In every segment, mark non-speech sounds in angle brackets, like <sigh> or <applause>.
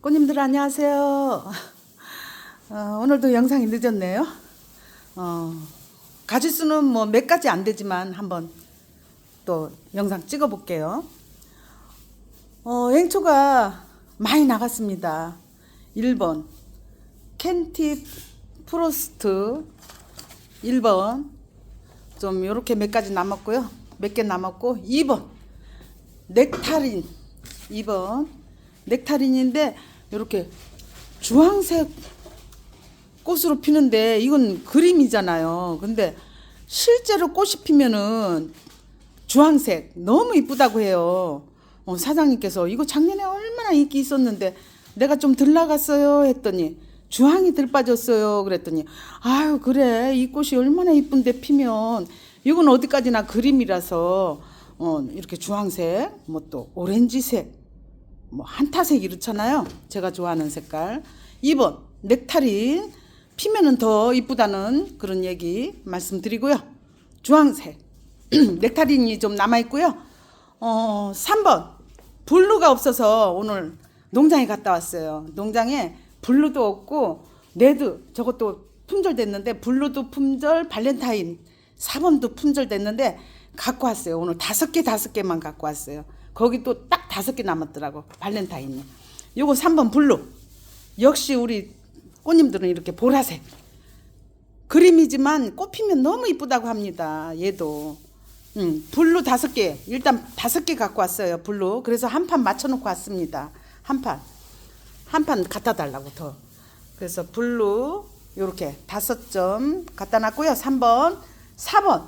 꽃님들 안녕하세요. 어, 오늘도 영상이 늦었네요. 어, 가지수는 뭐 몇 가지 안 되지만 한번 또 영상 찍어 볼게요. 어, 행초가 많이 나갔습니다. 1번 캔티 프로스트 1번 좀 요렇게 몇 가지 남았고요. 몇 개 남았고 2번 넥타린 2번 넥타린인데 이렇게 주황색 꽃으로 피는데 이건 그림이잖아요. 근데 실제로 꽃이 피면은 주황색 너무 이쁘다고 해요. 어, 사장님께서 이거 작년에 얼마나 인기 있었는데 내가 좀 들 나갔어요 했더니 주황이 들 빠졌어요 그랬더니 아유 그래 이 꽃이 얼마나 이쁜데 피면 이건 어디까지나 그림이라서 어, 이렇게 주황색 뭐 또 오렌지색 뭐 한타색 이렇잖아요. 제가 좋아하는 색깔. 2번 넥타린 피면은 더 이쁘다는 그런 얘기 말씀드리고요. 주황색 <clears throat> 넥타린이 좀 남아 있고요. 어 3번 블루가 없어서 오늘 농장에 갔다 왔어요. 농장에 블루도 없고 레드 저것도 품절 됐는데 블루도 품절 발렌타인 4번도 품절 됐는데 갖고 왔어요. 오늘 다섯 개 다섯 개만 갖고 왔어요. 거기 또 딱 다섯 개 남았더라고 발렌타인이. 요거 3번 블루. 역시 우리 꽃님들은 이렇게 보라색. 그림이지만 꽃 피면 너무 이쁘다고 합니다. 얘도. 음, 블루 다섯 개. 일단 다섯 개 갖고 왔어요. 블루. 그래서 한 판 맞춰놓고 왔습니다. 한 판. 한 판 갖다 달라고 더. 그래서 블루 요렇게 다섯 점 갖다 놨고요. 3번, 4번.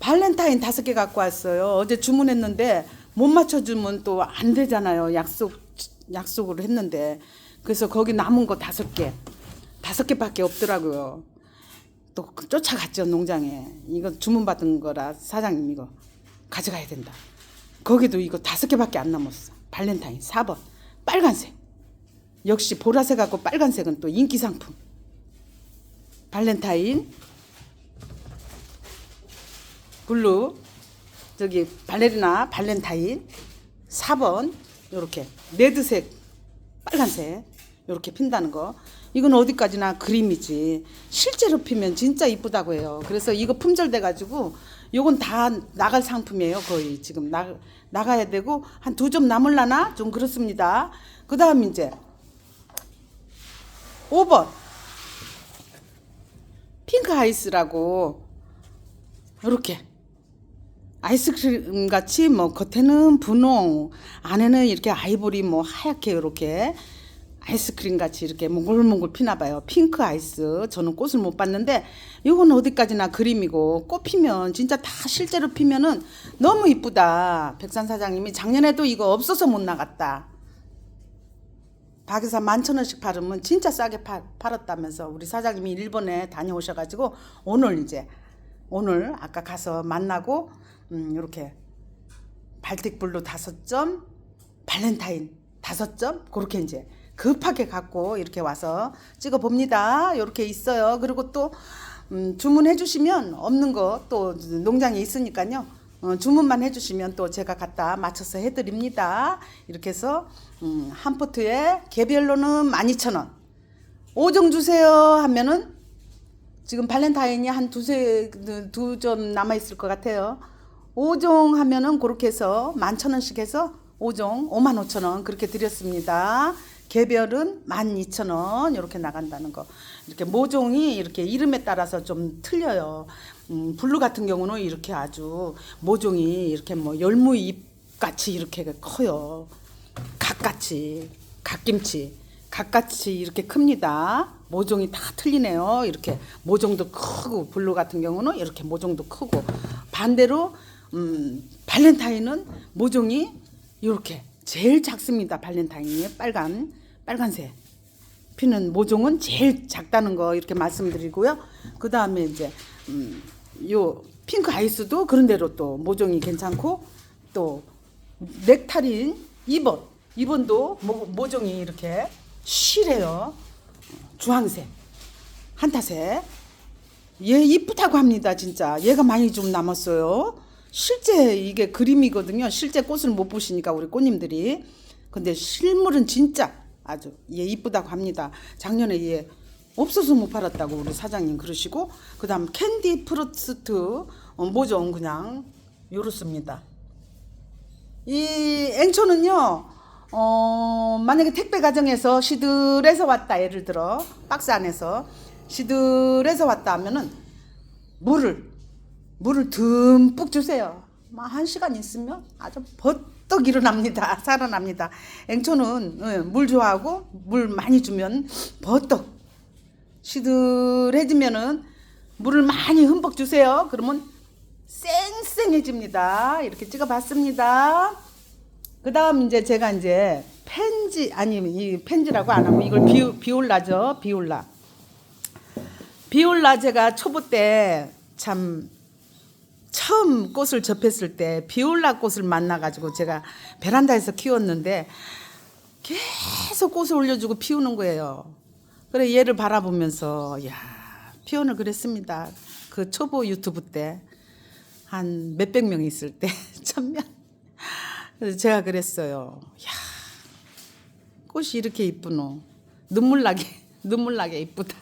발렌타인 다섯 개 갖고 왔어요. 어제 주문했는데 못 맞춰주면 또 안 되잖아요. 약속 약속을 했는데 그래서 거기 남은 거 다섯 개 다섯 개밖에 없더라고요. 또 쫓아갔죠 농장에 이거 주문 받은 거라 사장님 이거 가져가야 된다. 거기도 이거 다섯 개밖에 안 남았어. 발렌타인 4번 빨간색 역시 보라색하고 빨간색은 또 인기 상품. 발렌타인 블루 저기 발레리나 발렌타인 4번 요렇게 레드색 빨간색 요렇게 핀다는 거. 이건 어디까지나 그림이지. 실제로 피면 진짜 이쁘다고 해요. 그래서 이거 품절돼 가지고 요건 다 나갈 상품이에요 거의. 지금 나, 나가야 되고 한 두 점 남을라나? 좀 그렇습니다. 그 다음 이제 5번. 핑크 아이스라고 요렇게 아이스크림 같이 뭐 겉에는 분홍 안에는 이렇게 아이보리 뭐 하얗게 이렇게 아이스크림 같이 이렇게 몽글몽글 피나 봐요. 핑크 아이스. 저는 꽃을 못 봤는데 이건 어디까지나 그림이고 꽃 피면 진짜 다 실제로 피면은 너무 이쁘다. 백산 사장님이 작년에도 이거 없어서 못 나갔다. 박에서 만천 원씩 팔으면 진짜 싸게 팔, 팔았다면서 우리 사장님이 일본에 다녀오셔가지고 오늘 이제 오늘 아까 가서 만나고 음, 이렇게 발틱블루 다섯 점, 발렌타인 다섯 점 그렇게 이제 급하게 갖고 이렇게 와서 찍어 봅니다. 이렇게 있어요. 그리고 또 음, 주문해 주시면 없는 거 또 농장에 있으니까요. 어, 주문만 해주시면 또 제가 갖다 맞춰서 해드립니다. 이렇게 해서 음, 한 포트에 개별로는 12,000원. 5종 주세요 하면은 지금 발렌타인이 한 두세 두 점 남아 있을 것 같아요. 5종 하면은 그렇게 해서 11,000원씩 해서 5종 55,000원 그렇게 드렸습니다. 개별은 12,000원 이렇게 나간다는 거. 이렇게 모종이 이렇게 이름에 따라서 좀 틀려요. 음, 블루 같은 경우는 이렇게 아주 모종이 이렇게 뭐 열무잎 같이 이렇게 커요. 각같이 갓김치 각같이 이렇게 큽니다. 모종이 다 틀리네요. 이렇게 모종도 크고 블루 같은 경우는 이렇게 모종도 크고 반대로 음, 발렌타인은 모종이 이렇게 제일 작습니다. 발렌타인이 빨간 빨간색 피는 모종은 제일 작다는 거 이렇게 말씀드리고요. 그 다음에 이제 음, 요 핑크 아이스도 그런 대로 또 모종이 괜찮고 또 넥타린 2번 2번도 모, 모종이 이렇게 실해요. 주황색 한타색 얘 이쁘다고 합니다 진짜 얘가 많이 좀 남았어요 실제 이게 그림이거든요 실제 꽃을 못 보시니까 우리 꽃님들이 근데 실물은 진짜 아주 얘 이쁘다고 합니다. 작년에 얘 없어서 못 팔았다고 우리 사장님 그러시고 그다음 캔디 프로스트 어, 모종 그냥 요렇습니다. 이 앵초는요. 어, 만약에 택배 가정에서 시들해서 왔다 예를 들어 박스 안에서 시들해서 왔다 하면은 물을 물을 듬뿍 주세요. 뭐한 시간 있으면 아주 버떡 일어납니다. <laughs> 살아납니다. 앵초는 예, 물 좋아하고 물 많이 주면 버떡 시들해지면은 물을 많이 흠뻑 주세요. 그러면 쌩쌩해집니다. 이렇게 찍어봤습니다. 그 다음 이제 제가 이제 펜지 아니 이 펜지라고 안 하고 이걸 비, 비올라죠 비올라 비올라 제가 초보 때 참 처음 꽃을 접했을 때 비올라 꽃을 만나가지고 제가 베란다에서 키웠는데 계속 꽃을 올려주고 피우는 거예요. 그래 얘를 바라보면서 야 표현을 그랬습니다. 그 초보 유튜브 때 한 몇백 명 있을 때 <laughs> 천명 그래서 제가 그랬어요. 야 꽃이 이렇게 이쁘노 눈물 나게 <laughs> 눈물 나게 이쁘다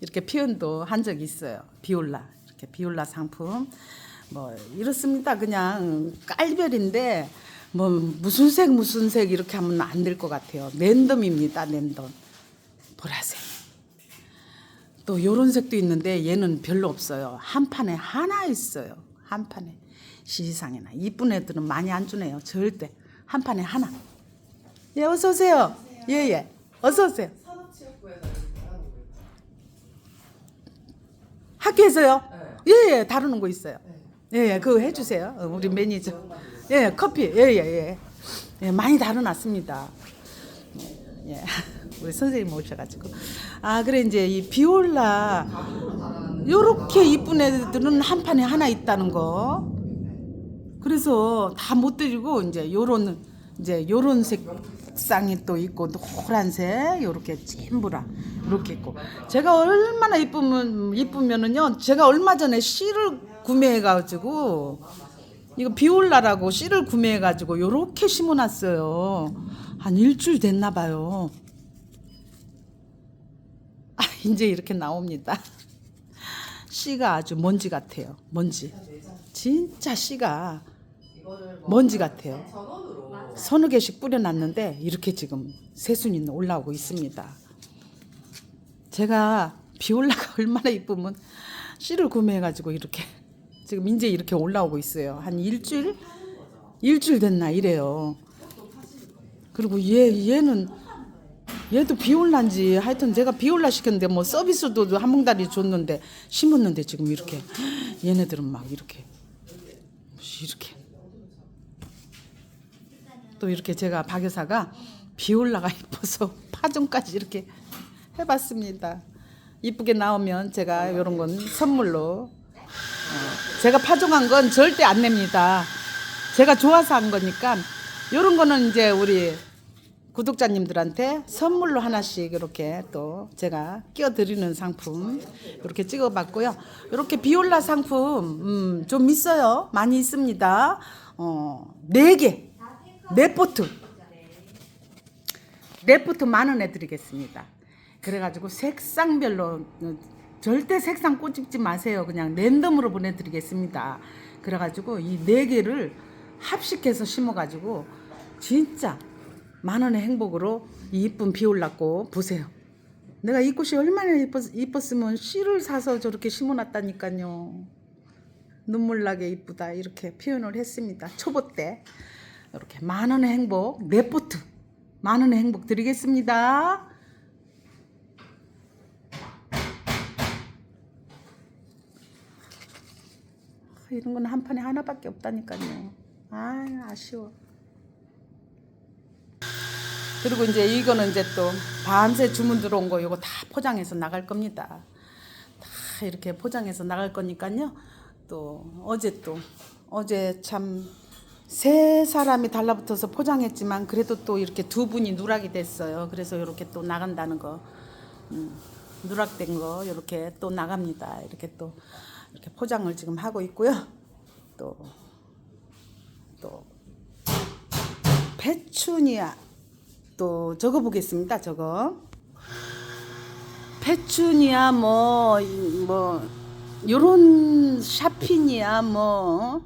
이렇게 표현도 한 적이 있어요. 비올라 이렇게 비올라 상품 뭐 이렇습니다. 그냥 깔별인데 뭐 무슨 색 무슨 색 이렇게 하면 안 될 것 같아요. 랜덤입니다. 랜덤 보라색 또 요런 색도 있는데 얘는 별로 없어요. 한 판에 하나 있어요. 한 판에 시상이나 이쁜 애들은 많이 안 주네요. 절대 한 판에 하나. 예 어서 오세요. 예예 예. 어서 오세요. 학교에서요? 예 예 다루는 거 있어요. 예 예 그거 해주세요. 어, 우리 매니저. 예 커피 예 예 예, 예. 많이 다뤄놨습니다. 예 <laughs> 우리 선생님 오셔가지고 아 그래 이제 이 비올라 요렇게 이쁜 애들은 한 판에 하나 있다는 거. 그래서 다 못 드리고 이제 요런 이제 요런 색상이 또 있고 노란색 요렇게 찐부라 이렇게 있고. 제가 얼마나 이쁘면 이쁘면은요 제가 얼마 전에 씨를 구매해 가지고 이거 비올라라고 씨를 구매해 가지고 요렇게 심어 놨어요. 한 일주일 됐나 봐요. 아 이제 이렇게 나옵니다. 씨가 아주 먼지 같아요 먼지. 진짜 씨가 먼지 같아요. 서너 개씩 뿌려놨는데 이렇게 지금 새순이 올라오고 있습니다. 제가 비올라가 <laughs> 얼마나 이쁘면 씨를 구매해가지고 이렇게 지금 이제 이렇게 올라오고 있어요. 한 일주일 일주일 됐나 이래요. 그리고 얘 얘는 얘도 비올라인지 하여튼 제가 비올라 시켰는데 뭐 서비스도 한 몽다리 줬는데 심었는데 지금 이렇게 <gasps> 얘네들은 막 이렇게 이렇게 또 이렇게 제가 박 여사가 비올라가 이뻐서 <laughs> 파종까지 이렇게 해봤습니다. 이쁘게 나오면 제가 이런 건 선물로 어, 제가 파종한 건 절대 안 냅니다. 제가 좋아서 한 거니까 이런 거는 이제 우리 구독자님들한테 선물로 하나씩 이렇게 또 제가 끼워드리는 상품 이렇게 찍어봤고요. 이렇게 비올라 상품 음, 좀 있어요. 많이 있습니다. 어, 네 개, 네 포트, 네 포트 만 원에 드리겠습니다. 그래가지고 색상별로 어, 절대 색상 꼬집지 마세요. 그냥 랜덤으로 보내드리겠습니다. 그래가지고 이 네 개를 합식해서 심어가지고 진짜 만 원의 행복으로 이 이쁜 비올랐고 보세요. 내가 이 꽃이 얼마나 이뻤, 이뻤으면 씨를 사서 저렇게 심어놨다니까요. 눈물 나게 이쁘다 이렇게 표현을 했습니다. 초보 때 이렇게 만 원의 행복 네 포트 만 원의 행복 드리겠습니다. 아, 이런 건 한 판에 하나밖에 없다니까요. 아 아쉬워. 그리고 이제 이거는 이제 또 밤새 주문 들어온 거 이거 다 포장해서 나갈 겁니다. 다 이렇게 포장해서 나갈 거니까요. 또 어제 또 어제 참 세 사람이 달라붙어서 포장했지만 그래도 또 이렇게 두 분이 누락이 됐어요. 그래서 이렇게 또 나간다는 거 음, 누락된 거 이렇게 또 나갑니다. 이렇게 또 이렇게 포장을 지금 하고 있고요. 또 또 페추니아 또 적어 보겠습니다. 저거. 페추니아 뭐, 이- 뭐, 요런 샤핀이야 뭐,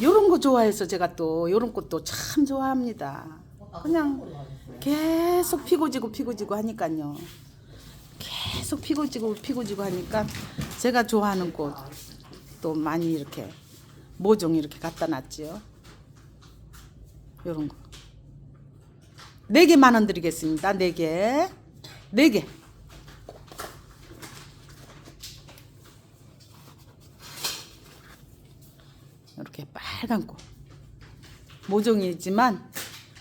요런 거 좋아해서 제가 또 요런 꽃도 참 좋아합니다. 그냥 계속 피고 지고 피고 지고 하니까요. 계속 피고 지고 피고 지고 하니까 제가 좋아하는 꽃 또 많이 이렇게 모종 이렇게 갖다 놨지요. 요런 거. 네 개만 원 드리겠습니다. 네 개. 네 개. 이렇게 빨간 꽃. 모종이지만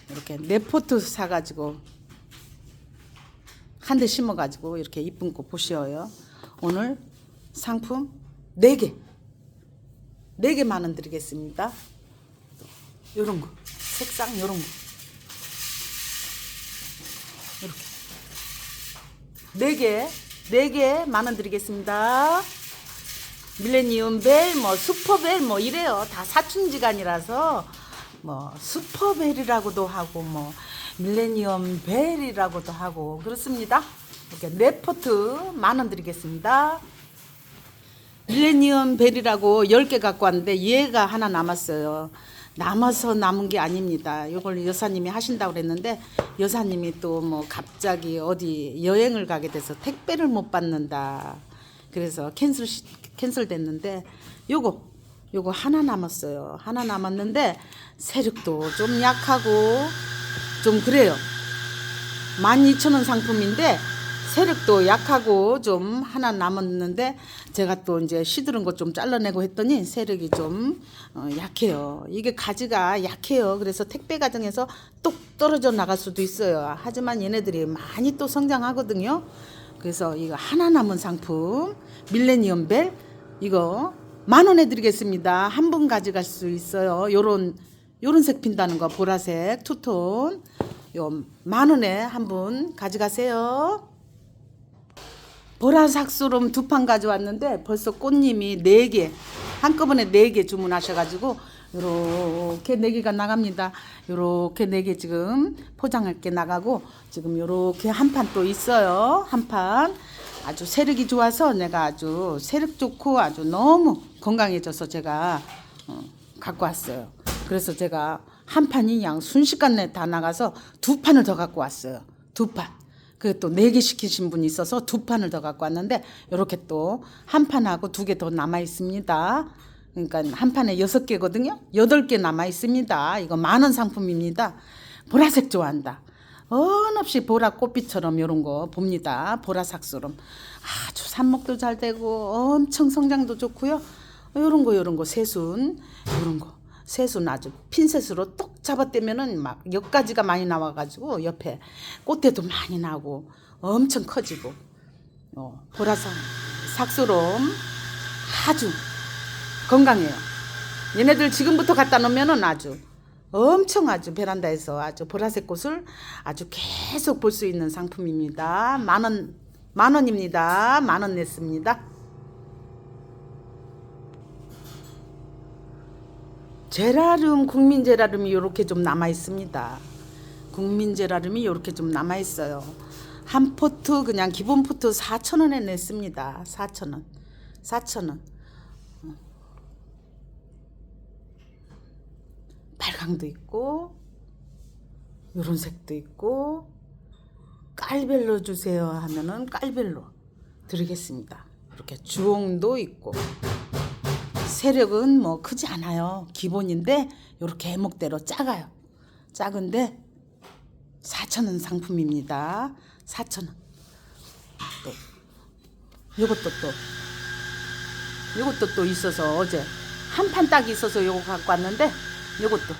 이렇게 네 포트 사가지고 한 대 심어가지고 이렇게 이쁜 꽃 보시어요. 오늘 상품 네 개. 네개만원 드리겠습니다. 요런 거. 색상 요런 거. 이렇게. 네 개. 네개만원 드리겠습니다. 밀레니엄 벨, 뭐 슈퍼벨 뭐 이래요. 다 사춘지간이라서 뭐 슈퍼벨이라고도 하고 뭐 밀레니엄 벨이라고도 하고 그렇습니다. 이렇게 네 포트 만 원 드리겠습니다. 밀레니엄 벨이라고 10개 갖고 왔는데 얘가 하나 남았어요. 남아서 남은 게 아닙니다. 이걸 여사님이 하신다고 그랬는데 여사님이 또 뭐 갑자기 어디 여행을 가게 돼서 택배를 못 받는다. 그래서 캔슬 시- 캔슬 됐는데 요거 요거 하나 남았어요. 하나 남았는데 세력도 좀 약하고 좀 그래요. 12,000원 상품인데 세력도 약하고 좀 하나 남았는데 제가 또 이제 시드른 거좀 잘라내고 했더니 세력이 좀 어, 약해요. 이게 가지가 약해요. 그래서 택배 과정에서 뚝 떨어져 나갈 수도 있어요. 하지만 얘네들이 많이 또 성장하거든요. 그래서 이거 하나 남은 상품 밀레니엄 벨 이거 만 원에 드리겠습니다. 한 분 가져갈 수 있어요. 요런 요런 색 핀다는 거 보라색 투톤 요 만 원에 한 분 가져가세요. 보라삭수름 두 판 가져왔는데 벌써 꽃님이 네 개 한꺼번에 네 개 주문하셔가지고 요렇게 네 개가 나갑니다. 요렇게 네 개 지금 포장할 게 나가고 지금 요렇게 한 판 또 있어요. 한 판 아주 세력이 좋아서 내가 아주 세력 좋고 아주 너무 건강해져서 제가 어, 갖고 왔어요. 그래서 제가 한 판이 양 순식간에 다 나가서 두 판을 더 갖고 왔어요. 두 판. 그또네 개 시키신 분이 있어서 두 판을 더 갖고 왔는데 이렇게 또 한 판하고 두 개 더 남아 있습니다. 그러니까 한 판에 여섯 개거든요. 여덟 개 남아 있습니다. 이거 만 원 상품입니다. 보라색 좋아한다. 언없이 보라 꽃빛처럼 이런 거 봅니다. 보라삭스름 아주 삽목도 잘 되고 엄청 성장도 좋고요. 이런 거 이런 거 새순 이런 거 새순 아주 핀셋으로 똑 잡아떼면은 막 엿가지가 많이 나와가지고 옆에 꽃대도 많이 나고 엄청 커지고 어, 보라색 삭스름 아주 건강해요. 얘네들 지금부터 갖다 놓으면은 아주 엄청 아주 베란다에서 아주 보라색 꽃을 아주 계속 볼 수 있는 상품입니다. 만 원, 만 원입니다. 만 원 냈습니다. 제라름, 국민 제라름이 이렇게 좀 남아 있습니다. 국민 제라름이 이렇게 좀 남아 있어요. 한 포트 그냥 기본 포트 4,000원에 냈습니다. 4,000원. 4,000원. 빨강도 있고 요런 색도 있고 깔별로 주세요 하면은 깔별로 드리겠습니다. 이렇게 주홍도 있고 세력은 뭐 크지 않아요. 기본인데 요렇게 해목대로 작아요. 작은데 4,000원 상품입니다. 4,000원. 또 요것도 또 요것도 또 있어서 어제 한 판 딱 있어서 요거 갖고 왔는데 요것도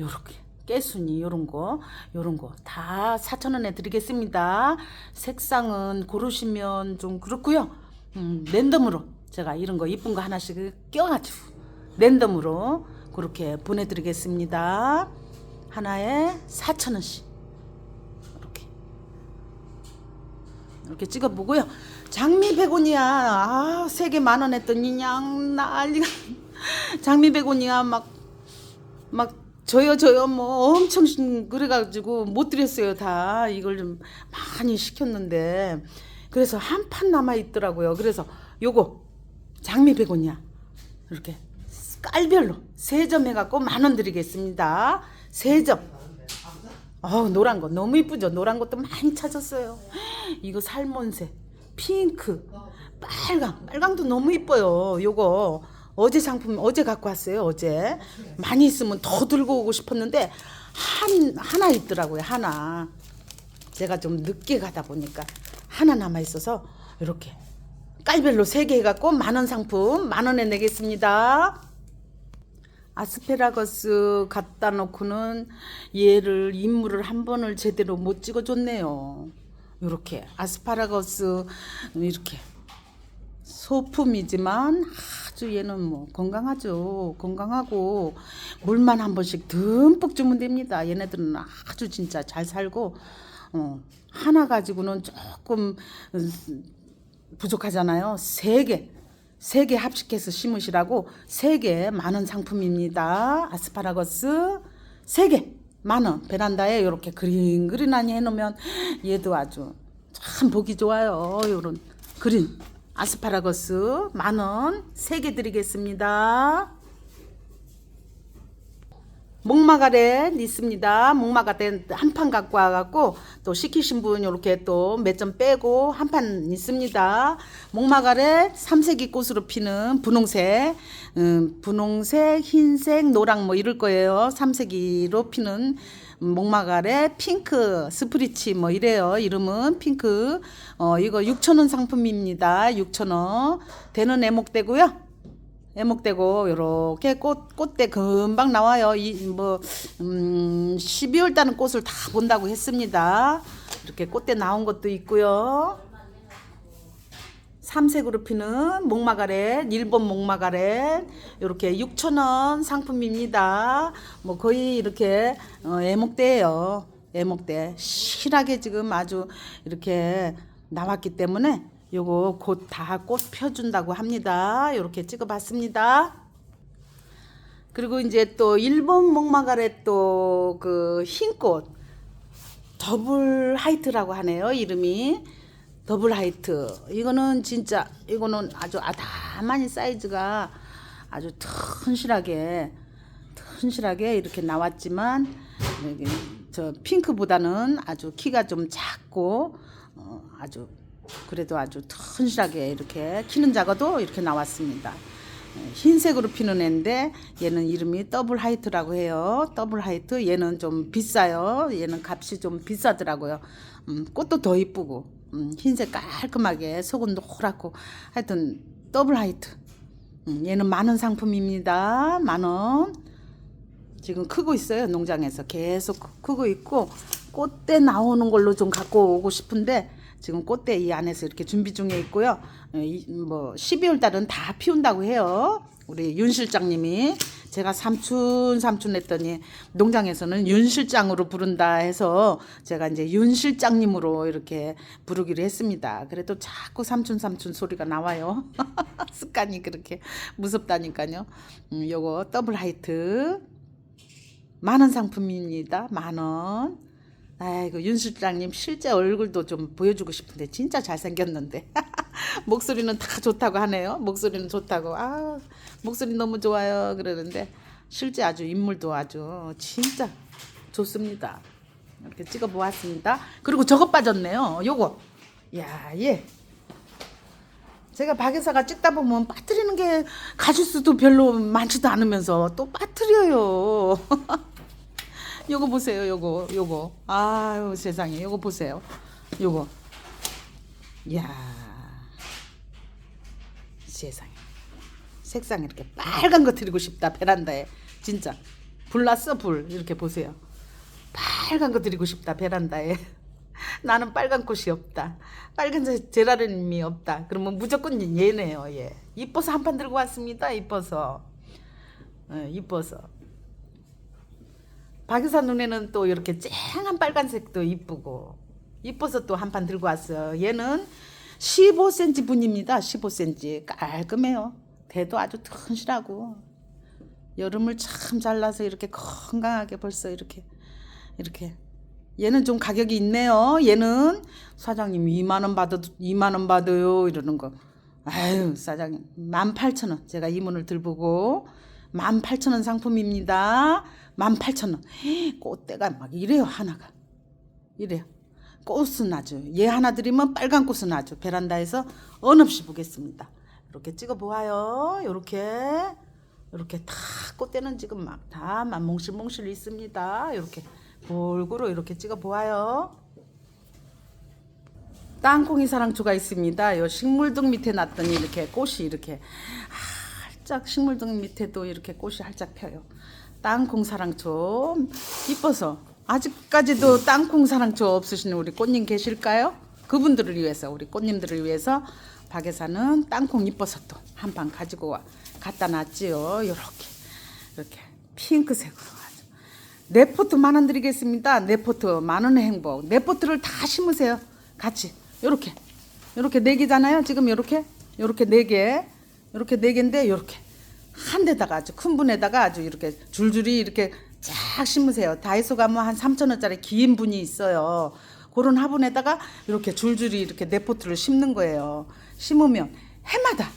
요렇게 깨순이 요런 거 요런 거 다 4,000원에 드리겠습니다. 색상은 고르시면 좀 그렇고요. 음, 랜덤으로 제가 이런 거 이쁜 거 하나씩 껴가지고 랜덤으로 그렇게 보내드리겠습니다. 하나에 4,000원씩 이렇게 이렇게 찍어보고요. 장미 100원이야. 아, 세개 만원 했더니 양 난리가. <laughs> 장미 100원이야. 막, 막 저요 저요 뭐 엄청 신- 그래가지고 못 드렸어요 다. 이걸 좀 많이 시켰는데. 그래서 한 판 남아 있더라고요. 그래서 요거 장미 베고니아 이렇게 깔별로 세 점 해갖고 만 원 드리겠습니다. 세점. 어 노란 거. 너무 이쁘죠? 노란 것도 많이 찾았어요. 이거 살몬색 핑크. 빨강. 빨강도 너무 이뻐요 요거 어제 상품 어제 갖고 왔어요 어제 많이 있으면 더 들고 오고 싶었는데 한 하나 있더라고요 하나 제가 좀 늦게 가다 보니까 하나 남아 있어서 이렇게 깔별로 세 개 해갖고 만 원 상품 만 원에 내겠습니다. 아스페라거스 갖다 놓고는 얘를 인물을 한 번을 제대로 못 찍어줬네요. 이렇게 아스파라거스 이렇게 소품이지만 아주 얘는 뭐 건강하죠. 건강하고 물만 한 번씩 듬뿍 주면 됩니다. 얘네들은 아주 진짜 잘 살고 어, 하나 가지고는 조금 음, 부족하잖아요. 세 개. 세 개 합식해서 심으시라고 세개 만원 상품입니다. 아스파라거스 세개 만원 베란다에 이렇게 그린 그린하니 해놓으면 얘도 아주 참 보기 좋아요. 요런 그린 아스파라거스 만원 세개 드리겠습니다. 목마가렛 있습니다. 목마가렛 한판 갖고 와갖고 또 시키신 분 이렇게 또 몇 점 빼고 한 판 있습니다. 목마가렛 삼색이 꽃으로 피는 분홍색, 음, 분홍색, 흰색, 노랑 뭐 이럴 거예요. 삼색이로 피는 목마가렛 핑크 스프리치 뭐 이래요. 이름은 핑크. 어 이거 6,000원 상품입니다. 6,000원. 되는 애목되고요. 애목되고 요렇게 꽃 꽃대 금방 나와요. 이뭐 음, 12월 달은 꽃을 다 본다고 했습니다. 이렇게 꽃대 나온 것도 있고요. 삼색으로 피는 목마가렛, 일본 목마가렛 이렇게 6,000원 상품입니다. 뭐 거의 이렇게 어, 애목대예요. 애목대 실하게 지금 아주 이렇게 나왔기 때문에 요거 곧 다 꽃 펴준다고 합니다. 이렇게 찍어봤습니다. 그리고 이제 또 일본 목마가렛 또 그 흰꽃 더블 하이트라고 하네요. 이름이 더블 하이트. 이거는 진짜 이거는 아주 아담한 사이즈가 아주 튼실하게 튼실하게 이렇게 나왔지만 저 핑크보다는 아주 키가 좀 작고 어, 아주 그래도 아주 튼실하게 이렇게 키는 작아도 이렇게 나왔습니다. 예, 흰색으로 피는 애인데 얘는 이름이 더블 하이트라고 해요. 더블 하이트 얘는 좀 비싸요. 얘는 값이 좀 비싸더라고요. 음, 꽃도 더 이쁘고 음, 흰색 깔끔하게 속은 노랗고 하여튼 더블 하이트. 음, 얘는 만원 상품입니다. 만 원. 지금 크고 있어요 농장에서 계속 크- 크고 있고 꽃대 나오는 걸로 좀 갖고 오고 싶은데 지금 꽃대 이 안에서 이렇게 준비 중에 있고요. 어, 이, 뭐 12월 달은 다 피운다고 해요. 우리 윤 실장님이 제가 삼촌 삼촌 했더니 농장에서는 윤 실장으로 부른다 해서 제가 이제 윤 실장님으로 이렇게 부르기로 했습니다. 그래도 자꾸 삼촌 삼촌 소리가 나와요. <laughs> 습관이 그렇게 무섭다니까요. 음, 요거 더블 하이트 만원 상품입니다. 만 원. 아이고 윤 실장님 실제 얼굴도 좀 보여주고 싶은데 진짜 잘생겼는데 <laughs> 목소리는 다 좋다고 하네요. 목소리는 좋다고 아 목소리 너무 좋아요 그러는데 실제 아주 인물도 아주 진짜 좋습니다. 이렇게 찍어 보았습니다. 그리고 저것 빠졌네요. 요거 야 예. 제가 박여사가 찍다 보면 빠뜨리는 게 가짓수도 별로 많지도 않으면서 또 빠뜨려요. <laughs> 요거 보세요, 요거, 요거. 아유, 세상에, 요거 보세요. 요거. 야 세상에. 색상 이렇게 빨간 거 드리고 싶다, 베란다에. 진짜. 불 났어, 불. 이렇게 보세요. 빨간 거 드리고 싶다, 베란다에. <laughs> 나는 빨간 꽃이 없다. 빨간 제- 제라늄이 없다. 그러면 무조건 얘네요, 얘. 이뻐서 한 판 들고 왔습니다, 이뻐서. 예, 이뻐서. 박유사 눈에는 또 이렇게 쨍한 빨간색도 이쁘고 이뻐서 또 한 판 들고 왔어요. 얘는 15cm 분입니다. 15cm 깔끔해요. 대도 아주 튼실하고 여름을 참 잘라서 이렇게 건강하게 벌써 이렇게 이렇게 얘는 좀 가격이 있네요. 얘는 사장님 2만 원 받아도 2만 원 받아요 이러는 거. 아유 사장님 18,000원 제가 이문을 들보고 18,000원 상품입니다. 18,000원. 꽃대가 막 이래요 하나가. 이래요. 꽃은 아주 얘 하나 드리면 빨간 꽃은 아주 베란다에서 언없이 보겠습니다. 이렇게 찍어 보아요. 이렇게 이렇게 다 꽃대는 지금 막다 몽실몽실 있습니다. 이렇게 골고루 이렇게 찍어 보아요. 땅콩이 사랑초가 있습니다. 요 식물등 밑에 놨더니 이렇게 꽃이 이렇게 활짝 식물등 밑에도 이렇게 꽃이 활짝 펴요. 땅콩 사랑초 이뻐서 아직까지도 땅콩 사랑초 없으신 우리 꽃님 계실까요? 그분들을 위해서 우리 꽃님들을 위해서 박에사는 땅콩 이뻐서 또 한 방 가지고 와 갖다 놨지요. 이렇게 이렇게 핑크색으로 아주 네 포트 만원 드리겠습니다. 네 포트 만 원의 행복. 네 포트를 다 심으세요. 같이 요렇게 요렇게 네 개잖아요. 지금 요렇게 요렇게 네 개. 요렇게 네 개인데 요렇게 한 데다가 아주 큰 분에다가 아주 이렇게 줄줄이 이렇게 쫙 심으세요. 다이소 가면 한 3천 원짜리 긴 분이 있어요. 그런 화분에다가 이렇게 줄줄이 이렇게 네 포트를 심는 거예요. 심으면 해마다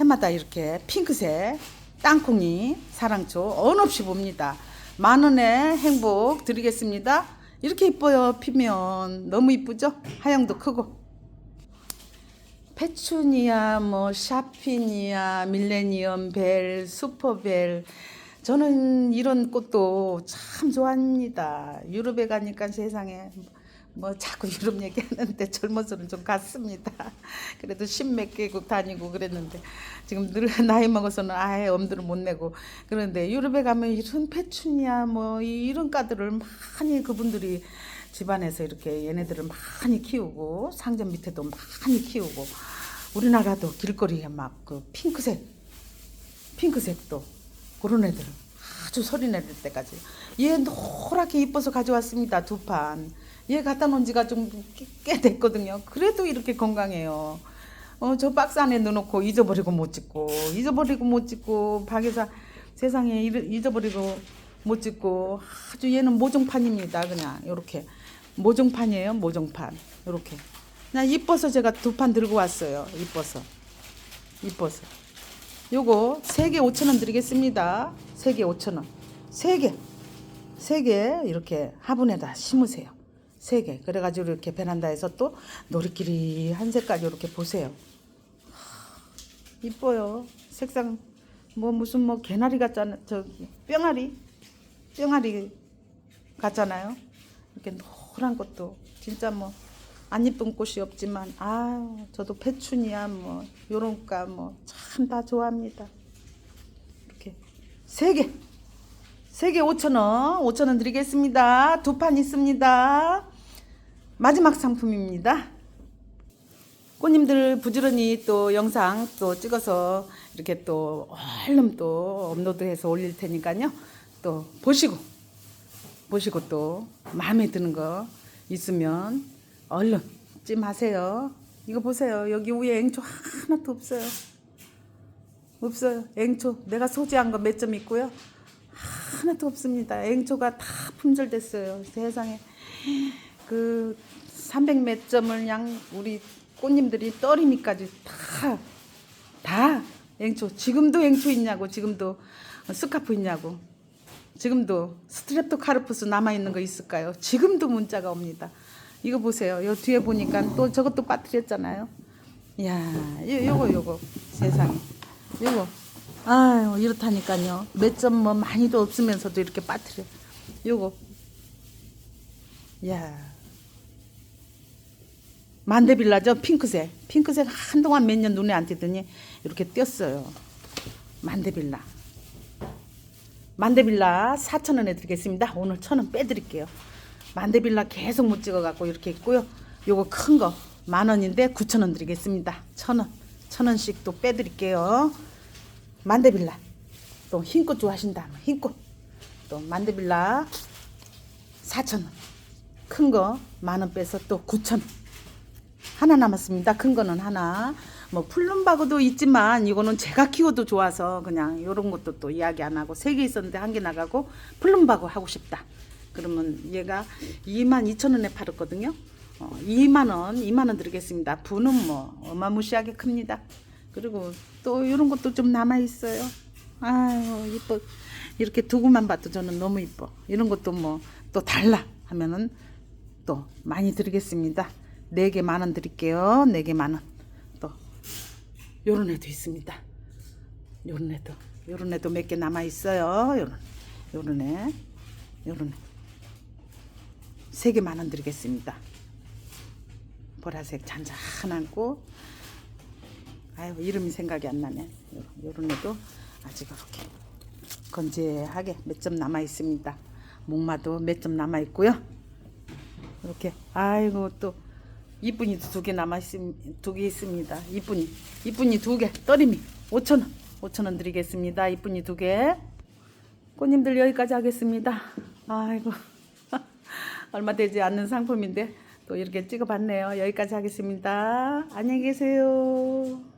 해마다 이렇게 핑크색 땅콩이 사랑초 언없이 봅니다. 만 원의 행복 드리겠습니다. 이렇게 이뻐요 피면 너무 이쁘죠? 하영도 크고 페추니아, 뭐 샤피니아, 밀레니엄 벨, 슈퍼벨. 저는 이런 꽃도 참 좋아합니다. 유럽에 가니까 세상에 뭐 자꾸 유럽 얘기하는데 젊어서는 좀 같습니다. <laughs> 그래도 십몇 개국 다니고 그랬는데 지금 늘 나이 먹어서는 아예 엄두를 못 내고 그런데 유럽에 가면 이런 페추니아 뭐 이런 가들을 많이 그분들이 집안에서 이렇게 얘네들을 많이 키우고 상점 밑에도 많이 키우고 우리나라도 길거리에 막 그 핑크색 핑크색도 그런 애들 아주 소리 내릴 때까지 얘 노랗게 이뻐서 가져왔습니다 두 판. 얘 갖다 놓은 지가 좀 꽤 됐거든요. 그래도 이렇게 건강해요. 어, 저 박스 안에 넣어놓고 잊어버리고 못 찍고 잊어버리고 못 찍고 박에서 세상에 잃- 잊어버리고 못 찍고 아주 얘는 모종판입니다. 그냥 이렇게 모종판이에요. 모종판 이렇게 그냥 이뻐서 제가 두 판 들고 왔어요. 이뻐서 이뻐서 요거 세개 5천 원 드리겠습니다. 세개 5천 원. 세 개. 세개 이렇게 화분에다 심으세요. 세 개. 그래가지고 이렇게 베란다에서 또 놀이끼리 한 색깔 이렇게 보세요. 하, 이뻐요. 색상 뭐 무슨 뭐 개나리 같잖아. 저기 뿅아리. 뿅아리 같잖아요. 이렇게 노란 것도 진짜 뭐 안 이쁜 꽃이 없지만 아 저도 페추니아 뭐 요런 과뭐참 다 좋아합니다. 이렇게 세 개. 세 개 5천 원. 5천 원 드리겠습니다. 두 판 있습니다. 마지막 상품입니다. 꽃님들 부지런히 또 영상 또 찍어서 이렇게 또 얼른 또 업로드해서 올릴 테니까요. 또 보시고 보시고 또 마음에 드는 거 있으면 얼른 찜하세요. 이거 보세요. 여기 위에 앵초 하나도 없어요. 없어요. 앵초 내가 소지한 거 몇 점 있고요. 하나도 없습니다. 앵초가 다 품절됐어요. 세상에 그 300몇 점을 양 우리 꽃님들이 떨이니까지 다 다 앵초 지금도 앵초 있냐고 지금도 스카프 있냐고 지금도 스트랩토카르푸스 남아 있는 거 있을까요? 지금도 문자가 옵니다. 이거 보세요. 요 뒤에 보니까 또 저것도 빠뜨렸잖아요. 야, 요 요거 요거 세상에. 요거 아유 이렇다니까요. 몇 점 뭐 많이도 없으면서도 이렇게 빠뜨려. 요거 야. 만데빌라죠 핑크색 핑크색 한동안 몇 년 눈에 안 띄더니 이렇게 띄었어요 만데빌라 만데빌라 4,000원에 드리겠습니다 오늘 1,000원 빼드릴게요 만데빌라 계속 못 찍어갖고 이렇게 있고요. 요거 큰 거 만 원인데 9,000원 드리겠습니다. 1,000원 1,000원씩 또 빼드릴게요. 만데빌라. 또 흰꽃 좋아하신다. 흰꽃. 또 만데빌라 4,000원. 큰 거 만 원 빼서 또 9,000원. 하나 남았습니다. 큰 거는 하나. 뭐 풀룸바고도 있지만 이거는 제가 키워도 좋아서 그냥 이런 것도 또 이야기 안 하고 세 개 있었는데 한 개 나가고 풀룸바고 하고 싶다. 그러면 얘가 2만 2천 원에 팔았거든요. 어, 2만 원, 2만 원 드리겠습니다. 부는 뭐 어마무시하게 큽니다. 그리고 또 이런 것도 좀 남아 있어요. 아유 이뻐. 이렇게 두고만 봐도 저는 너무 이뻐. 이런 것도 뭐 또 달라 하면은 또 많이 드리겠습니다. 네개만 원 드릴게요. 네개만 원. 또 요런 애도 있습니다. 요런 애도 요런 애도 몇 개 남아 있어요. 요런 요런 애. 요런 애. 세개만원 드리겠습니다. 보라색 잔잔한 꽃. 아유 이름이 생각이 안 나네. 요- 요런 애도 아직 이렇게 건재하게 몇 점 남아 있습니다. 목마도 몇 점 남아 있고요. 이렇게 아이고 또 이쁜이 두 개 남아 있음 두개 있습니다. 이쁜이 이쁜이 두 개 떨림이 5천 원 5천 원 드리겠습니다. 이쁜이 두 개. 꽃님들 여기까지 하겠습니다. 아이고 얼마 되지 않는 상품인데 또 이렇게 찍어봤네요. 여기까지 하겠습니다. 안녕히 계세요.